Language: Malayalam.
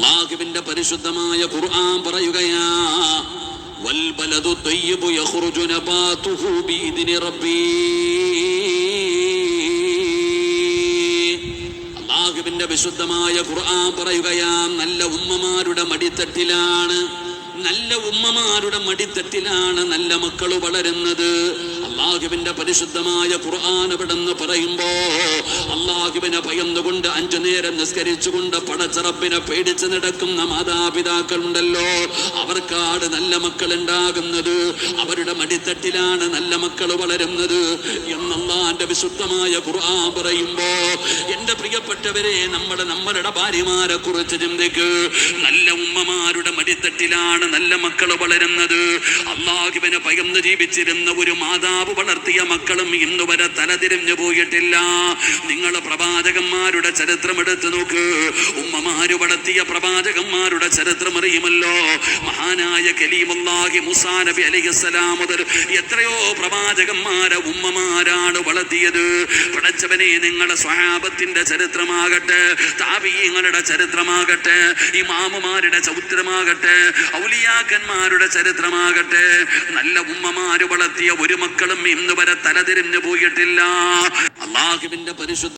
അള്ളാഹുവിന്റെ പരിശുദ്ധമായ ഖുർആൻ പറയുകയാ വൽബലദു തയ്യിബു യഖ്റുജു നബാതുഹു ബിഇദ്നി റബ്ബി. അള്ളാഹുവിന്റെ വിശുദ്ധമായ ഖുർആൻ പറയുകയാ നല്ല ഉമ്മമാരുടെ മടിത്തട്ടിലാണ് നല്ല ഉമ്മമാരുടെ മടിത്തട്ടിലാണ് നല്ല മക്കൾ വളരുന്നത്. അള്ളാഹുവിന്റെ പരിശുദ്ധമായ ഖുർആൻ അവിടെന്ന് പറയുമ്പോ അള്ളാഹുവിനെ ഭയന്നുകൊണ്ട് അഞ്ചു നേരം നിസ്കരിച്ചുകൊണ്ട് പടച്ചറപ്പിനെ പേടിച്ച് നടക്കുന്ന മാതാപിതാക്കളുണ്ടല്ലോ. അവർക്കാട് നല്ല മക്കൾ ഉണ്ടാകുന്നത്. അവരുടെ മടിത്തട്ടിലാണ് നല്ല മക്കൾ വളരുന്നത് എന്നല്ലാന്റെ വിശുദ്ധമായ ഖുർആൻ പറയുമ്പോ എന്റെ പ്രിയപ്പെട്ടവരെ നമ്മുടെ നമ്മളുടെ ഭാര്യമാരെ കുറിച്ച് ചിന്തിക്ക്. നല്ല ഉമ്മമാരുടെ മടിത്തട്ടിലാണ് നല്ല മക്കൾ വളരുന്നത് അള്ളാഹുവിനെ ഭയന്ന് ജീവിച്ചിരുന്ന ഒരു മാതാവ് വളർത്തിയ മക്കളും ഇന്ന് വരെ തലതിരിഞ്ഞു പോയിട്ടില്ല നിങ്ങൾ പ്രവാചകന്മാരുടെ ചരിത്രം എടുത്തു നോക്ക് ഉമ്മമാര് വളർത്തിയ പ്രവാചകന്മാരുടെ ചരിത്രം അറിയുമല്ലോ മഹാനായ കലീമുല്ലാഹി മുസാ നബി അലൈഹിസ്സലാം എത്രയോ പ്രവാചകന്മാരെ ഉമ്മമാരാണ് വളർത്തിയത് പടച്ചവനെ നിങ്ങളുടെ സ്വഹാബത്തിന്റെ ചരിത്രമാകട്ടെ താപീയങ്ങളുടെ ചരിത്രമാകട്ടെ ഇമാമുമാരുടെ ചൗത്രമാകട്ടെ ഔലിയാക്കന്മാരുടെ ചരിത്രമാകട്ടെ. നല്ല ഉമ്മമാര് വളർത്തിയ ഒരു മക്കളും ഇന്ന് വരെ തലതിരിഞ്ഞു പോയിട്ടില്ല. അള്ളാഹുവിന്റെ പരിശുദ്ധ